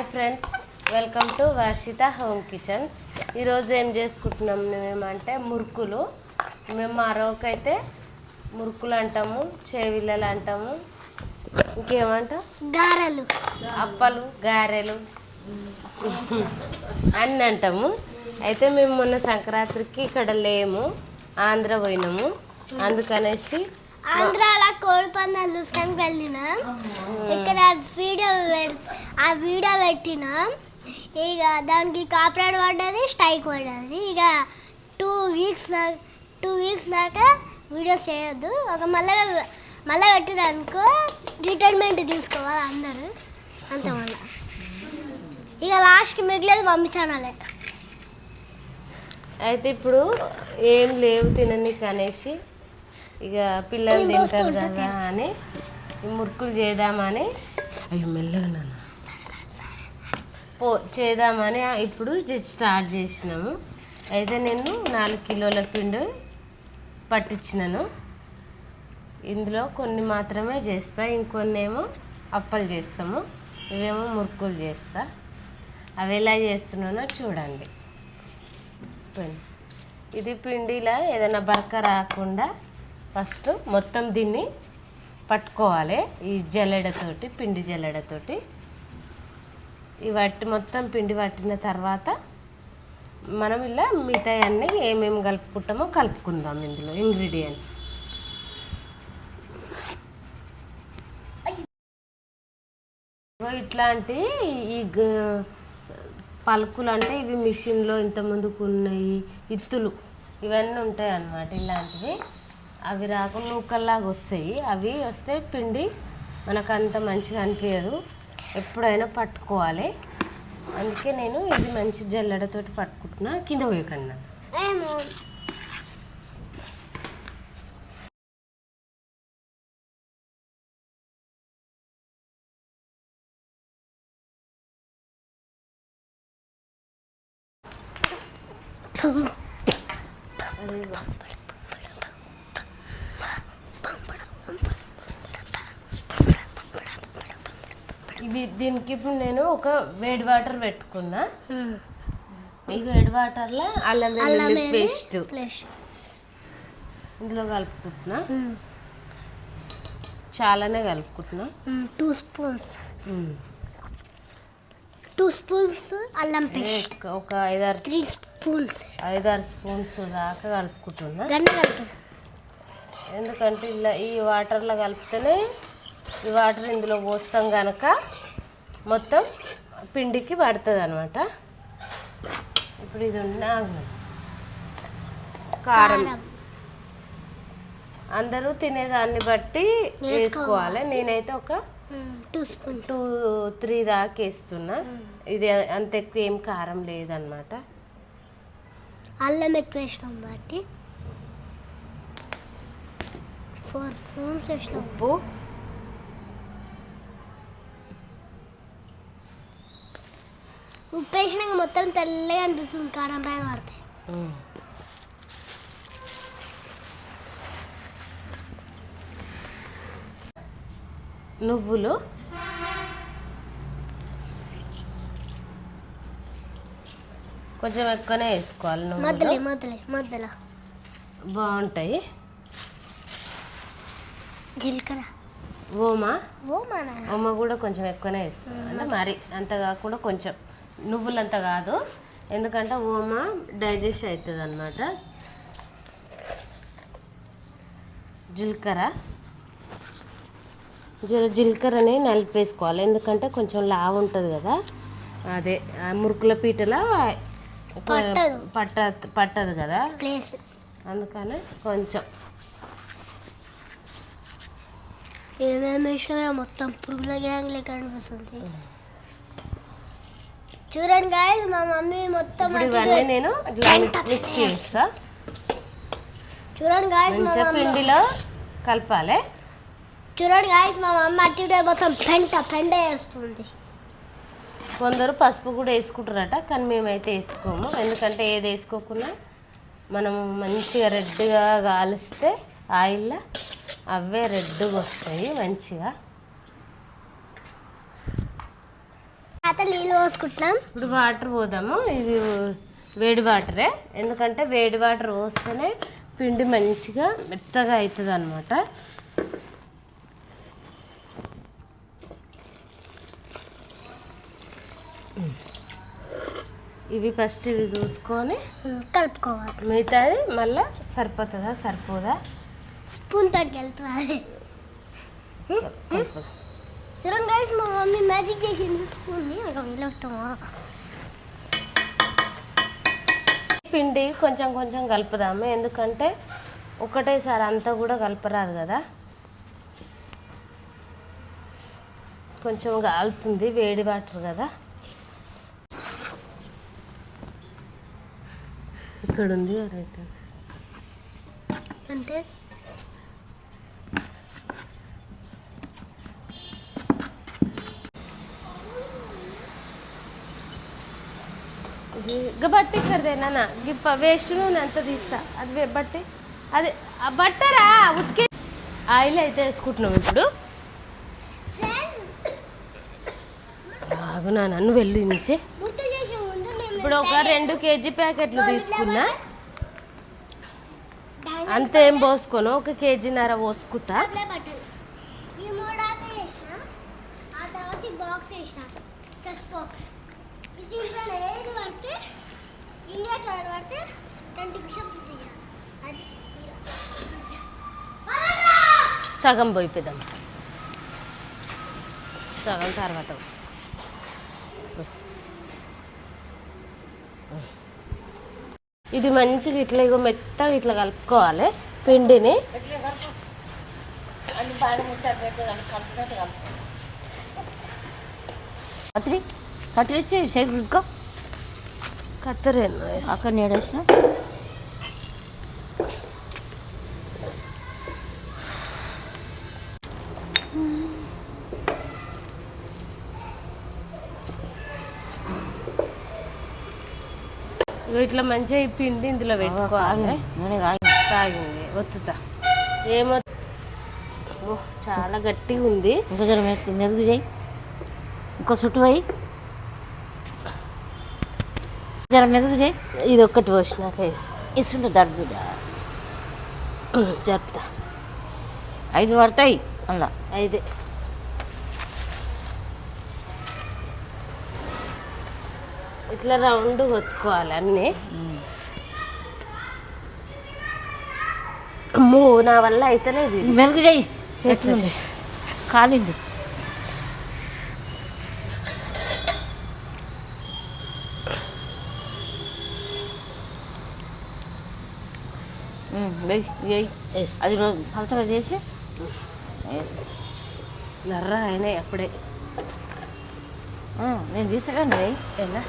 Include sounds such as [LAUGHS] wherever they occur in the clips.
Hi friends welcome to Varshitha home kitchens. ఈరోజు ఏం చేసుకుంటున్నాం మేమంటే మురుకులు. మేము మా రోకైతే మురుకులు అంటాము చేవిల్లలు అంటాము. ఇంకేమంటాం గారెలు. అప్పలు గారెలు అన్నీ అంటాము. అయితే మేము మొన్న సంక్రాంతికి ఇక్కడ లేము ఆంధ్ర పోయినాము. అందుకనేసి ఆంధ్రాలో కోడి పందాలు చూస్తానికి వెళ్ళినాం. ఇక్కడ వీడియో ఆ వీడియో పెట్టినాం. ఇక దానికి కాపరేట్ పడ్డది స్ట్రైక్ పడ్డది ఇక టూ వీక్స్ టూ వీక్స్ దాకా వీడియోస్ చేయొద్దు. ఒక మళ్ళీ మళ్ళీ పెట్టిరనుకో రిటైర్మెంట్ తీసుకోవాలి అందరూ. అంత మళ్ళీ ఇక లాస్ట్కి మిగిలేదు మమ్మీ ఛానలే అయితే ఇప్పుడు ఏం లేవు తిననీకి అనేసి ఇక పిల్లలు తింటారు కదా అని ఈ మురుకులు చేద్దామని. అయ్యో మెల్లగా నాన్న. పో చేద్దామని ఇప్పుడు స్టార్ట్ చేసినాము. అయితే నేను నాలుగు కిలోల పిండి పట్టించినాను. ఇందులో కొన్ని మాత్రమే చేస్తా ఇంకొన్ని ఏమో అప్పలు చేస్తాము. ఇవేమో మురుకులు చేస్తా. అవి ఎలా చేస్తున్నానో చూడండి. ఇది పిండిలా ఏదైనా బరక రాకుండా ఫస్ట్ మొత్తం దీన్ని పట్టుకోవాలి. ఈ జల్లెడతోటి పిండి జల్లెడతోటి. ఈ వట్టి మొత్తం పిండి పట్టిన తర్వాత మనం ఇలా మిగతా అన్నీ ఏమేమి కలుపుకుంటామో కలుపుకుందాం ఇందులో ఇంగ్రీడియంట్స్ ఇట్లాంటి ఈ పలుకులు అంటే ఇవి మిషన్లో ఇంతముందుకు ఉన్నాయి ఇత్తులు ఇవన్నీ ఉంటాయి అన్నమాట ఇలాంటివి. అవి రాకుండా నూకల్లాగా వస్తాయి. అవి వస్తే పిండి మనకు అంత మంచిగా అనిపించదు. ఎప్పుడైనా పట్టుకోవాలి. అందుకే నేను ఇది మంచి జల్లెడతోటి పట్టుకుంటున్నా. కింద పోయకన్నా ఏమో ఇవి దీనికి ఇప్పుడు నేను ఒక వేడి వాటర్ పెట్టుకున్నా. ఈ వేడి వాటర్లో అల్లం వెల్లుల్లి పేస్ట్. ఇందులో కలుపుకుంటున్నా. చాలానే కలుపుకుంటున్నా. టూ స్పూన్స్ టూ స్పూన్స్ అల్లం పేస్ట్. ఒక- ఐదారు త్రీ స్పూన్స్ ఐదారు స్పూన్స్ దాకా కలుపుకుంటున్నా. ఎందుకంటే ఇలా ఈ వాటర్లో కలిపితేనే ఈ వాటర్ ఇందులో పోస్తాం కనుక మొత్తం పిండికి పడుతుంది అనమాట ఇప్పుడు ఇది ఉన్న కారం. అందరూ తినేదాన్ని బట్టి వేసుకోవాలి. నేనైతే ఒక టూ స్పూన్స్ టూ త్రీ దాకా వేస్తున్నా. ఇది అంత ఎక్కువ ఏం కారం లేదనమాట అల్లం ఎక్కువ వేసినాం బట్టి ఫోర్ స్పూన్స్ వేసినాం. ఉప్పు. ఉప్పు వేసినాక మొత్తం తెల్లగా అనిపిస్తుంది కారం పైన పడితే. నువ్వులు? కొంచెం ఎక్కువనే వేసుకోవాలి మధ్యలో మధ్యలో మధ్యలో. బాగుంటాయి. జీలకర్ర. ఓమా? ఓ మన ఓమ కూడా కొంచెం ఎక్కువనే వేస్తాం అంటే మరి అంత కాకుండా కొంచెం. నువ్వులంత కాదు. ఎందుకంటే ఓమ డైజెస్ట్ అవుతుంది అనమాట జీలకర్ర. జీల జీలకర్రని నలిపేసుకోవాలి. ఎందుకంటే కొంచెం లావు ఉంటుంది కదా. అదే మురుకుల పీటల. పట్ట పట్టదు. కదా. అందుకని కొంచెం. ఏమేమి వేసినా మొత్తం పురుగుల గ్యాంగ్ లెక్క అనిపిస్తుంది చూడండి గాయస్ మా మమ్మీ మొత్తం ఇవన్నీ నేను ఇట్లా మిక్స్ చేస్తా. చూడండి గాయస్ మా పిండిలో కలపాలి. చూడండి గాయస్ మా మమ్మీ అటు ఇటు మొత్తం పెంట పెంట వేస్తుంది. కొందరు పసుపు కూడా వేసుకుంటారట కానీ మేమైతే వేసుకోము. ఎందుకంటే ఏది వేసుకోకుండా మనం మంచిగా రెడ్గా కాలిస్తే ఆయిల్లో అవే రెడ్గా వస్తాయి మంచిగా. నీళ్ళు పోసుకుంటున్నాం. ఇప్పుడు వాటర్ పోదాము. ఇది వేడి వాటరే. ఎందుకంటే వేడి వాటర్ పోస్తేనే పిండి మంచిగా మెత్తగా అవుతుంది అనమాట ఇవి ఫస్ట్ ఇది చూసుకొని కలుపుకోవాలి. మిగతాది మళ్ళీ సరిపోతుందా సరిపోదా? స్పూన్ తోటి కలుపుకోవాలి సరిపోదా చూడండి గైస్ మా మమ్మీ మ్యాజిక్ చేసింది స్పూన్ని వీలవుతామా పిండి కొంచెం కొంచెం కలుపుదాము. ఎందుకంటే ఒకటేసారి అంతా కూడా కలపరాదు కదా. కొంచెం కాలుతుంది వేడి వాటర్ కదా. ఇక్కడ ఉంది రైట్ అంటే గి బట్టి ఇక్కడదే నాన్న. గిప్ప వేస్ట్ నూనె అంత తీస్తా. అది బట్టే. బట్టి అదే ఆ బట్టరా? ఉతికే. ఆయిల్ అయితే వేసుకుంటున్నాం ఇప్పుడు. ఆగు నాన్న నువ్వు వెళ్ళు నుంచి ఇప్పుడు ఒక రెండు కేజీ ప్యాకెట్లు తీసుకున్నా. అంత ఏం పోసుకోను. ఒక కేజీన్నర పోసుకుంటా. అట్లే బాక్స్ బాక్స్ ఇది దీంట్లో ఏది పడితే ఇండియా పడితే ట్వంటీ బిషప్స్ తీయాలి అది సగం పోయిపోదాం. సగం తర్వాత వస్తుంది. ఇది మంచిగా ఇట్లా ఇగో మెత్తగా ఇట్లా కలుపుకోవాలి పిండిని. కత్తిరి కత్తిరి చేతులు రుద్దుకో కత్తరేను అక్కడ నీడేసిన ఇట్లా మంచిగా పిండి ఇందులో పెట్టుకోవాలి. తాగింది ఒత్తుతా. ఏమో ఓ, చాలా గట్టిగా ఉంది ఇంకో జర చేయి? ఇంకో చుట్టు పోయి. జర చేయి. ఇది ఒక్కటి పోసినాక వేస్తా ఇస్తుంటే దర్బ బిడ్డ జరుపుతా. ఐదు పడతాయి అలా ఐదే. ఇట్లా రౌండ్ కొట్టుకోవాలి అన్నీ. అమ్మో నా వల్ల ఇది. మెదుగు చేయి. చేస్తా, ఎట్లుంది? కాలింది ఉమ్, వెయ్యి వెయ్యి వేస్తా. అది రోజు పలచగా చేసి నర్ర అయినాయి అప్పుడే నేను తీసుకురాను వెయ్యి ఎలా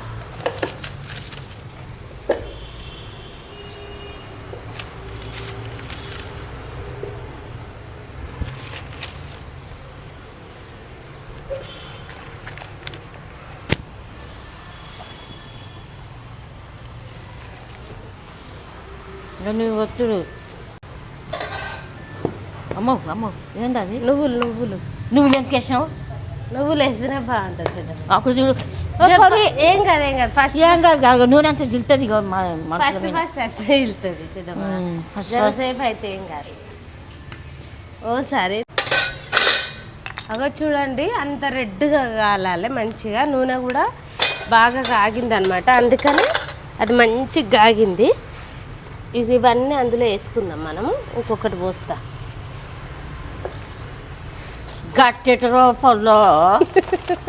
నువ్వు ఒత్తుడు అమ్మో అమ్మో ఏంది అది నువ్వులు నువ్వులు. నువ్వు ఎందుకు వేసినావు నువ్వులు వేస్తేనే బాగుంటుంది తినడం. నాకు చూడు. ఏం కాదు ఏం కాదు. ఫస్ట్ ఏం కాదు కాదు నూనె అంతా జిల్తుంది ఫస్ట్. ఫస్ట్ అట్లా వెళ్తుంది జరసేపు అయితే ఏం కాదు. ఓ సరే. అగో చూడండి అంత రెడ్గా కాలాలి మంచిగా. నూనె కూడా బాగా కాగింది అనమాట అందుకని అది మంచిగా కాగింది. ఇది ఇవన్నీ అందులో వేసుకుందాం మనము. ఇంకొకటి పోస్తా. గట్టెట రూపంలో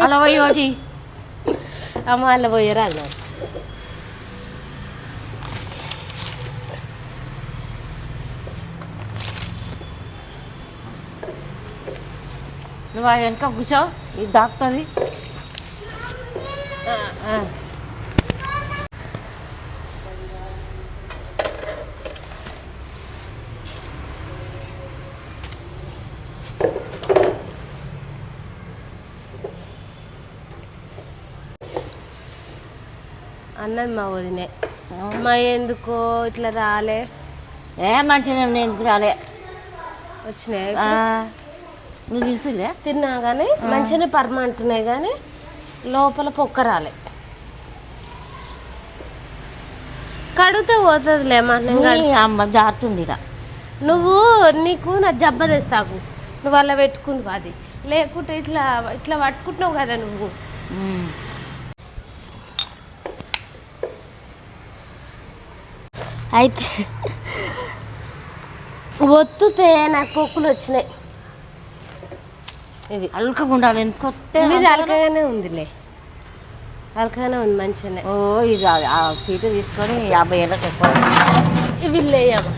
అలా పోయి అమ్మ అలవయ్యరా అన్న నువ్వు ఆ వెనక కూర్చో ఇది దాక్తుంది. అన్నది మా వదినే. మా ఎందుకో ఇట్లా రాలే? ఏ మంచిగా నేను రాలే? వచ్చినాయి ఆ, నువ్వు తెలుసులే తిన్నా కానీ మంచిగానే పర్మ అంటున్నాయి కానీ లోపల పొక్క రాలే. కడిగితే ఈ అమ్మ ఇక నువ్వు నీకు నా జబ్బ తెస్తాకు. నువ్వు అలా పెట్టుకుంది అది. లేకుంటే ఇట్లా ఇట్లా పట్టుకుంటున్నావు కదా నువ్వు. అయితే ఒత్తుతే నాకు పొక్కులు వచ్చినాయి. ఇవి అల్కగా ఉండాలి ఎందుకు ఇది అలకగానే ఉందిలే. అలకగానే ఉంది మంచిగానే. ఓ ఇది ఆ- పీట తీసుకొని యాభై ఏళ్ళకి ఎక్కువ ఇవి లేయమ్మా.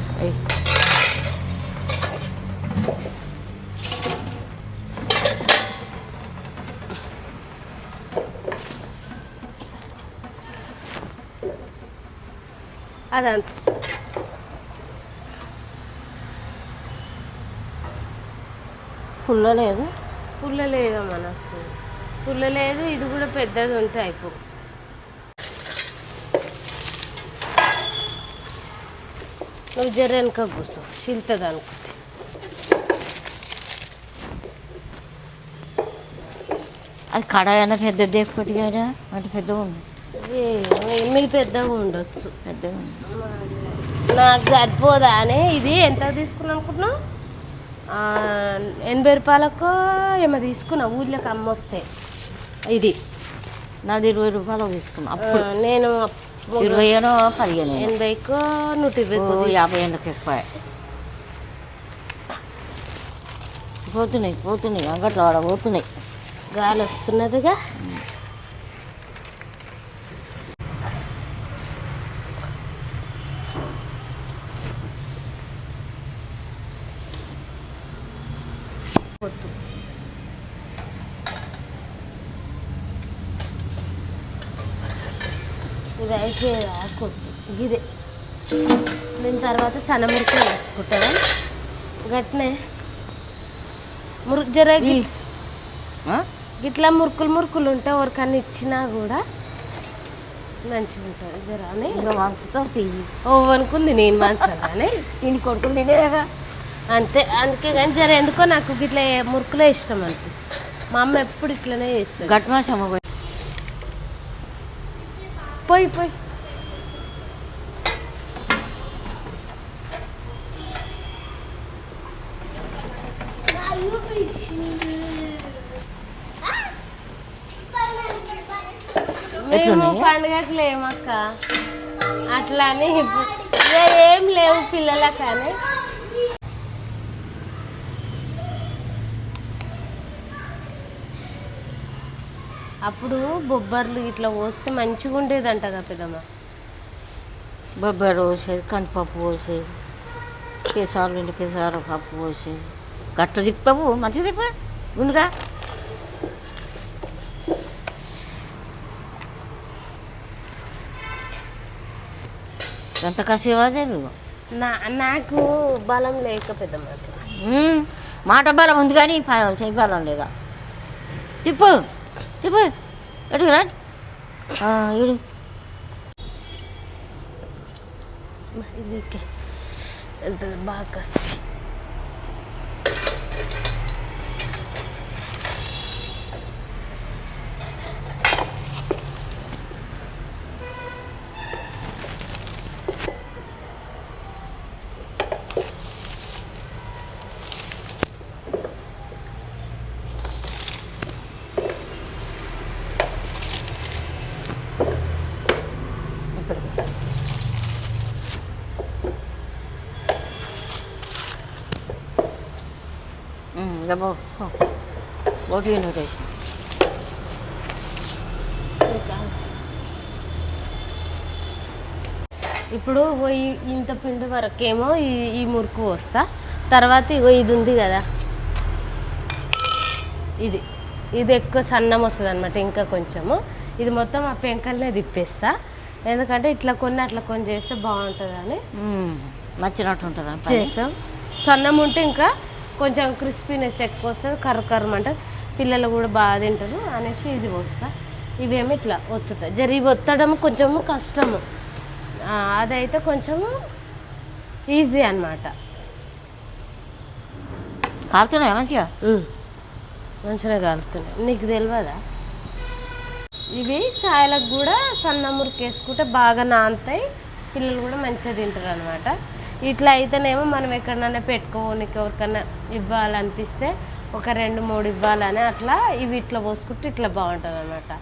అదంత. పుల్ల లేదు పుల్ల లేదమ్మా నాకు. పుల్ల లేదు ఇది కూడా పెద్దది ఉంటే అయిపో. నువ్వు జర వెనక కూర్చో చిల్తుంది అనుకుంటే. అది కడాయన పెద్దది కొద్దిగా అంటే పెద్దగా ఉంది. ఏ- మీ పెద్దగా ఉండొచ్చు. పెద్దగా నాకు సరిపోదా అని ఇది ఎంత తీసుకున్నాను అనుకుంటున్నావు? ఎనభై రూపాయలకు ఏమో తీసుకున్నా ఊర్లోకి అమ్మొస్తే. ఇది. నాది ఇరవై రూపాయలు తీసుకున్నా అప్పుడు. నేను ఇరవై ఏనో పదిహేను. ఎనభైకో నూట ఇరవైకో ఓ, యాభై ఏళ్ళకి ఎక్కువ. పోతున్నాయి పోతున్నాయి అంగట్లో ఆడ పోతున్నాయి. గాలి వస్తున్నదిగా కొట్టు. కొట్టు గిదే దీని తర్వాత సన్నమురికి వేసుకుంటావా? గట్నే. మురుకు జర? గిట్లా మురుకులు మురుకులు ఉంటే ఎవరికన్నా ఇచ్చినా కూడా మంచిగా ఉంటుంది. జరా అని. మనసుతో తీయి ఓ అనుకుంది నేను మనసగానే తిని కొడుకులు తినేగా అంతే అందుకే కానీ జర ఎందుకో నాకు గిట్లా మురుకులే ఇష్టం అనిపిస్తుంది. మా అమ్మ ఎప్పుడు ఇట్లనే చేస్తుంది. గట్టి మాసమ్మ పోయి. పోయి పోయి. మేము లేమక్క అట్లా అని ఏ లేవు పిల్లల కానీ అప్పుడు బొబ్బర్లు ఇట్లా పోస్తే మంచిగా ఉండేదంట కదా పెద్దమ్మ. బొబ్బరి పోసేది కందిపప్పు పోసేది కేసారు రెండు కేసారు పప్పు పోసేది. గట్ల తిప్పావు మంచిగా తిప్పా గుండుగా ఎంత కసేవా తెలియదు నా నాకు బలం లేక ఉమ్, మాట. బలం ఉంది కానీ బలం లేదా? తిప్పు తిప్పు ఎటు ఇడు ఇది బాగా కస్తుంది ఇంకా బో బోటి ఇన్విటేషన్ ఇంకా ఇప్పుడు ఓ ఈ- ఇంత పిండి వరకేమో ఈ ఈ మురుకు పోస్తా తర్వాత ఇగో ఇది ఉంది కదా. ఇది ఇది ఎక్కువ సన్నం వస్తుంది అనమాట ఇంకా కొంచెము. ఇది మొత్తం ఆ పెంకల్నే తిప్పేస్తా. ఎందుకంటే ఇట్లా కొన్ని అట్లా కొన్ని చేస్తే బాగుంటుంది అని నచ్చినట్టు ఉంటుందా? చేస్తాం. సన్నం ఉంటే ఇంకా కొంచెం క్రిస్పీనెస్ ఎక్కువ వస్తుంది కర్ర కర్రమంట పిల్లలు కూడా బాగా తింటారు అనేసి ఇది పోస్తా. ఇవేమి ఇట్లా ఒత్తుతా. జర ఇవి ఒత్తడం కొంచెము కష్టము. అదైతే కొంచెము ఈజీ అనమాట కాలుతున్నాయా మంచిగా? మంచిగా కాలుతున్నాయి. నీకు తెలియదా ఇవి చాయలకు కూడా సన్న మురికి వేసుకుంటే బాగా నానుతాయి. పిల్లలు కూడా మంచిగా తింటారు అనమాట ఇట్లా అయితేనేమో మనం ఎక్కడైనా పెట్టుకోనికి ఎవరికన్నా ఇవ్వాలనిపిస్తే ఒక రెండు మూడు ఇవ్వాలని అట్లా ఇవి ఇట్లా పోసుకుంటే ఇట్లా బాగుంటుంది అనమాట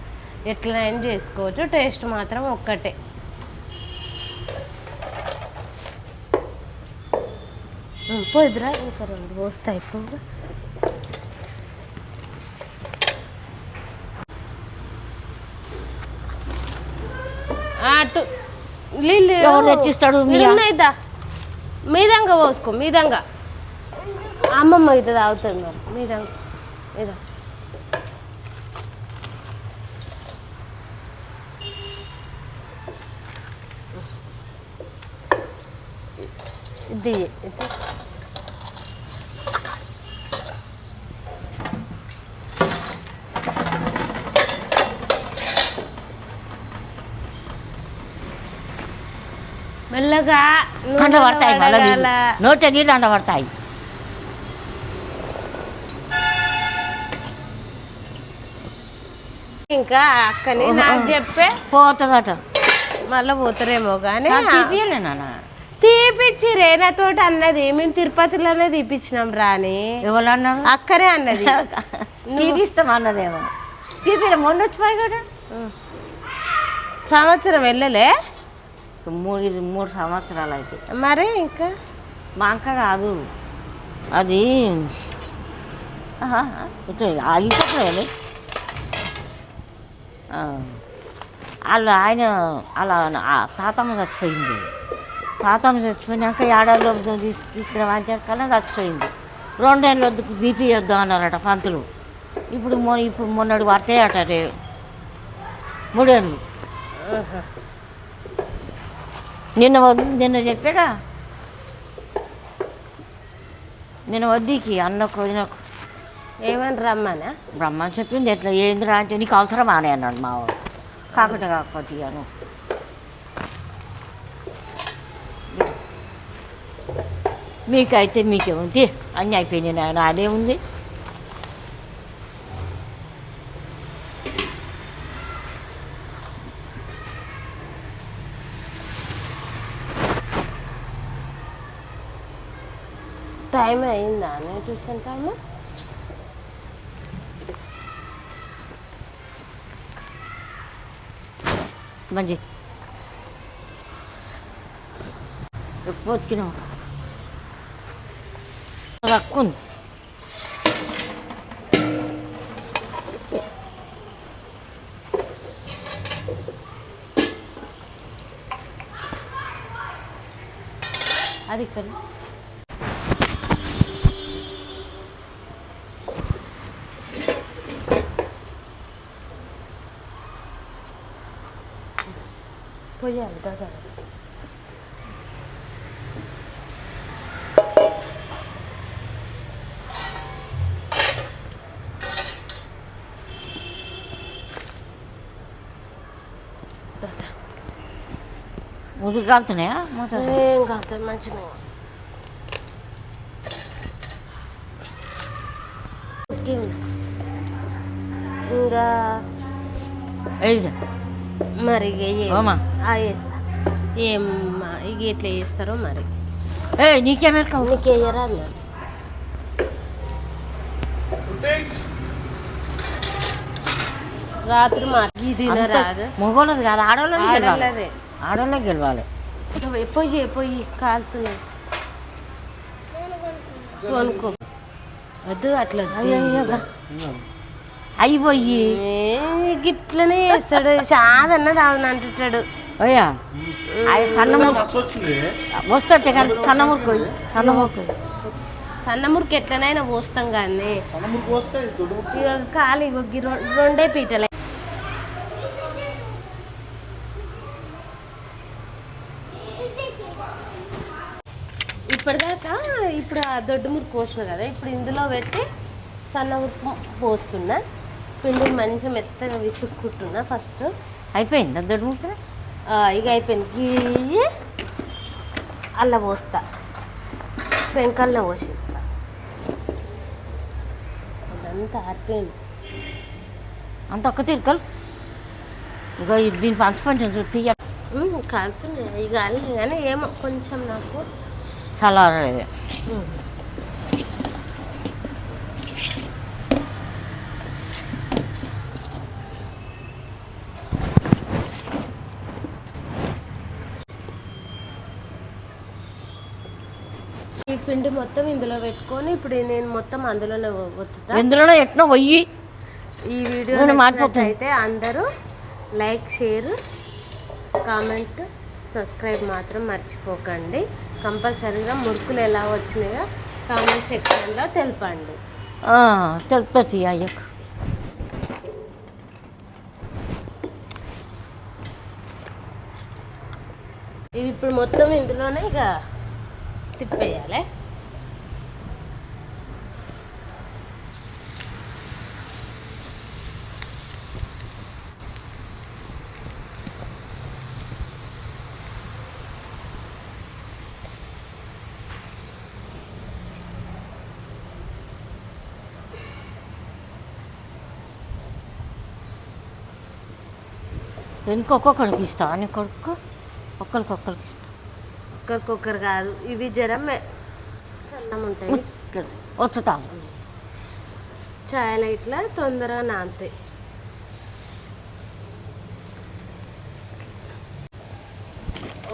ఎట్లనైనా చేసుకోవచ్చు. టేస్ట్ మాత్రం ఒక్కటే. పోయిద్దిరా ఇంకా రెండు పోస్తాయి ఇప్పుడు అటు నీళ్ళు ఎవరు తెచ్చిస్తాడు? మీదంగా పోసుకో మీదంగా. అమ్మమ్మ ఇది తాగుతుంది మరి మీదంగా. మీద ఇది. మెల్లగా అంట పడతాయి మళ్ళీ. నోట నీళ్ళు అంట పడతాయి. ఇంకా అక్కని నాకు చెప్పే. పోతుందట. మళ్ళీ పోతారేమో కానీ తీపియలే నాన్న. తీపిచ్చిరే నాతోటి అన్నది. మేము తిరుపతిలోనే తీపిచ్చినాం రాని. ఎవరు అన్నారు అక్కనే అన్నది. [LAUGHS] తీపిస్తాం అన్నదేమో. తీపిలే మొన్న వచ్చిపోయి కదా సంవత్సరం వెళ్ళలే. మూడు ఇది మూడు సంవత్సరాలు అయితే. మరి ఇంకా? మా అంక కాదు. అది ఇట్లా ఆగిపోతుంది వాళ్ళ ఆయన అలా తాతమ్మ చచ్చిపోయింది. తాతమ్మ చచ్చిపోయినాక ఏడాదిలో తీసు తీసుకున్న కన్నా చచ్చిపోయింది. రెండేళ్ళు వద్దు బీపీ వద్దు అన్నారట పంతులు. ఇప్పుడు మొ ఇప్పుడు మొన్నటి పడతాయట రే మూడేళ్ళు. నిన్న వద్దు నిన్న చెప్పాడా? నిన్న వద్దీకి అన్నకు వదినకు ఏమని రమ్మనా? బ్రహ్మ చెప్పింది ఎట్లా ఏంది రా అంటే నీకు అవసరమా అని అన్నాడు మావాడు కాకుండా కాకపోతే ఇయ్యను మీకైతే మీకేముంది? అన్నీ అయిపోయింది నాయన అదే ఉంది. టైం అయిందా నేను చూసాను టైం మంచి ఎప్పుడు వచ్చినావు రక్కుంది అది ఇక్కడ పోయాలి దాదా దాదా ముదురు కాలుతున్నాయా మొత్తం ఏం కాదు మంచిగా ఉక్కింది. ఇంకా ఏడు మరి ఇక ఏం- ఓమా ఆ వేస్తా ఏం ఇక ఎట్లా చేస్తారో మరి. ఏ నీకేమెరకావు నీకు వేయరా అన్నారు రాత్రి మా ఇది రాదు. మగోళ్ళది కాదు ఆడవాళ్ళది గెలవాలి. ఆడవాళ్ళకి గెలవాలి. పొయ్యి పొయ్యి కాలుతున్నాయి కొనుక్కో. వద్దు అట్లా. అయిపోయి. గిట్లనే చేస్తాడు. చాదన్నది అవును అంటుంటాడు. అయ్యా అవి సన్న మురికి. మస్తు వచ్చింది. వస్తే కానీ సన్న మురికి సన్న మురికి. సన్న మురికి ఎట్లనైనా పోస్తాం కానీ సన్నమురికి ఇక గి రెం- రెండే పీటలే. ఇప్పటిదాకా ఇప్పుడు ఆ దొడ్డు మురికి పోసిన కదా ఇప్పుడు ఇందులో పెట్టి సన్న ఉప్పు పోస్తున్నా. పిండిని మంచిగా మెత్తగా విసుక్కుంటున్నా ఫస్ట్. అయిపోయింది దొడ్డు ముక్క ఇక అయిపోయింది. గీయి అల్ల పోస్తా. పెంకల్లో పోసేస్తా. అదంతా ఆరిపోయింది. అంత ఒక్క తీరుకలు? ఇగో ఇది దీని పంచి పంచి తీయ. అవి కాలినాయి కానీ ఏమో కొంచెం నాకు చల్లారలేదు ఈ పిండి మొత్తం ఇందులో పెట్టుకొని ఇప్పుడు నేను మొత్తం అందులోనే ఒత్తుతా. ఎందులోనో ఎట్నో పొయ్యి ఈ వీడియో. అయితే అందరూ లైక్ షేర్ కామెంట్ సబ్స్క్రైబ్ మాత్రం మర్చిపోకండి. కంపల్సరీగా మురుకులు ఎలా వచ్చినాయో కామెంట్ సెక్షన్లో తెలపండి. తెలుపుతుంది అయ్యకు. ఇది ఇప్పుడు మొత్తం ఇందులోనే ఇక తిప్పేయాలి ఎందుకు ఒక్కొక్కరికి ఇస్తా నీ కొడుకు ఒక్కరికొక్కరికి ఇస్తా ఒక్కరికొక్కరు కాదు. ఇవి జ్వరం సన్నం ఉంటాయి. వచ్చుతాము చాయలు ఇట్లా తొందరగా నానతాయి.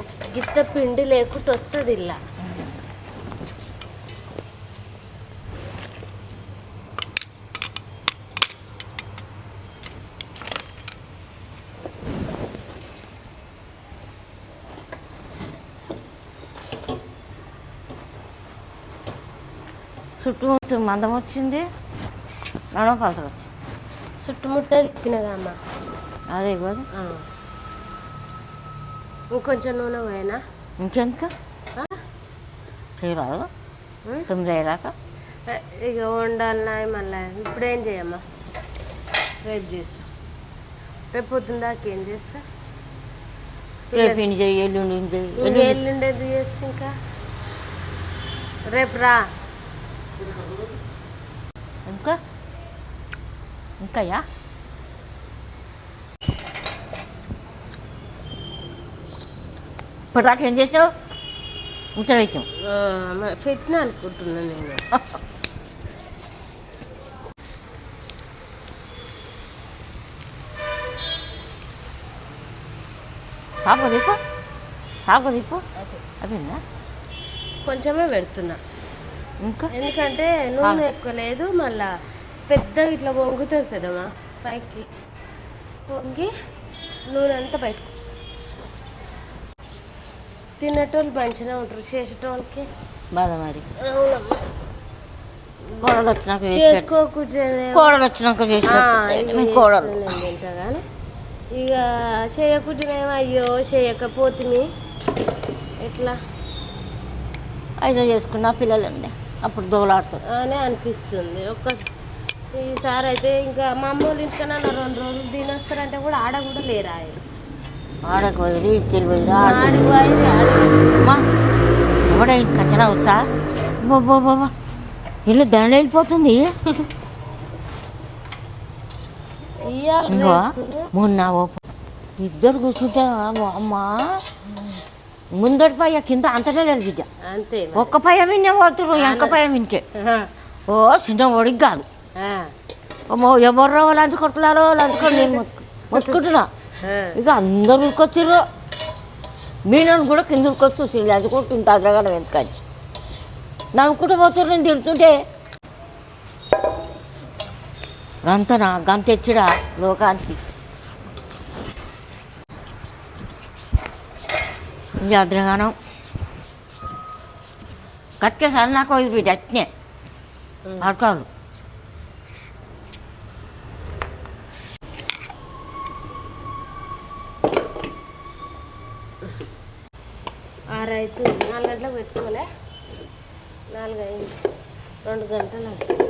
ఒక గిత్త పిండి లేకుండా వస్తుంది ఇలా. చుట్టూ మందం వచ్చింది. నడమ పలస వచ్చింది. చుట్టుముట్ట తినగా అమ్మ అదే కాదు. ఇంకొంచెం నూనె పోయినా? ఇంకెందుకు? చేయరాదు. ఉం? తొమ్మిది అయ్యాక ఇక వండాలన్నా మళ్ళీ ఇప్పుడు ఏం చేయమ్మా? రేపు చేస్తా. రేపు పొద్దున్న దాకా ఏం చేస్తా? రేపు ఎల్లుండి ఇంటి చేయి ఇంకా ఎల్లుండి. ఎల్లుండి ఎందుకు చేస్తా ఇంకా? రేపు రా ఇంకా ఇంకాయా ఇప్పటిదాకా ఏం చేసావు? మ- పెట్టినా అనుకుంటున్నా నేను. సాగు దిప్పు సాగు దిప్పు అదేనా? కొంచెమే పెడుతున్నా. ఇంకా? ఎందుకంటే నూనె ఎక్కువ లేదు మళ్ళా పెద్దగా ఇట్లా వంగుతుంది పెద్దమ్మా. పైకి. వంగి నూనె అంతా బయట తినేటోళ్ళు మంచిగా ఉంటారు చేసేటోళ్ళకి. బాధ మరి అవునమ్మా కోడలు వచ్చినాక కోడలు. వచ్చినాక కోడలు కానీ ఇక చేయకుండానేమో అయ్యో చేయకపోతుంది ఎట్లా? ఐదో చేసుకున్నా పిల్లలు అప్పుడు దోలాడుతారు. అని అనిపిస్తుంది. ఒక్క ఈసారి అయితే ఇంకా మా అమ్మ వాళ్ళ ఇంటికన్నా రెండు రోజులు తినేస్తారంటే కూడా ఆడ కూడా లేరా. ఆడకు పోయి ఇక్కడికి పోయి ఆడ. ఆడికి ఆడికి అమ్మా ఎవడ కంచనా వచ్చా బాబా ఇల్లు దండ వెళ్ళిపోతుంది. ఇంకో మొన్న ఇద్దరు కూర్చుంటే అమ్మా. ముందటి పయ్య కింద అంతనే లేదు అంతే. ఒక్క పయ్య విన్నే పోతున్నారు ఎంక పయ్య వినికే. ఓ చిన్న ఒడికి కాదు. ఆ. అమ్మో ఎవరు లంచ్ కొట్టులారో లంచ్ కొట్టు నేను మొత్తుకుంటున్నా. ఇక అందరు ఉరికొచ్చిర్రు. మీనని కూడా కింద ఉరికొచ్చి లంచ్ కొట్టు ఇంత అదరగానే వెనకాలి నవ్వుకుంటూ పోతుర్రు నేను తిడుతుంటే. గంతనా గంత తెచ్చిడా లోకానికి? ఇది అద్రగానం కట్కేసారి నాకు ఇది అట్నే. అడకాలు ఆరు అవుతుంది నాలుగు గంటలకు పెట్టుకోలే. నాలుగు అయింది రెండు గంటలు అవుతుంది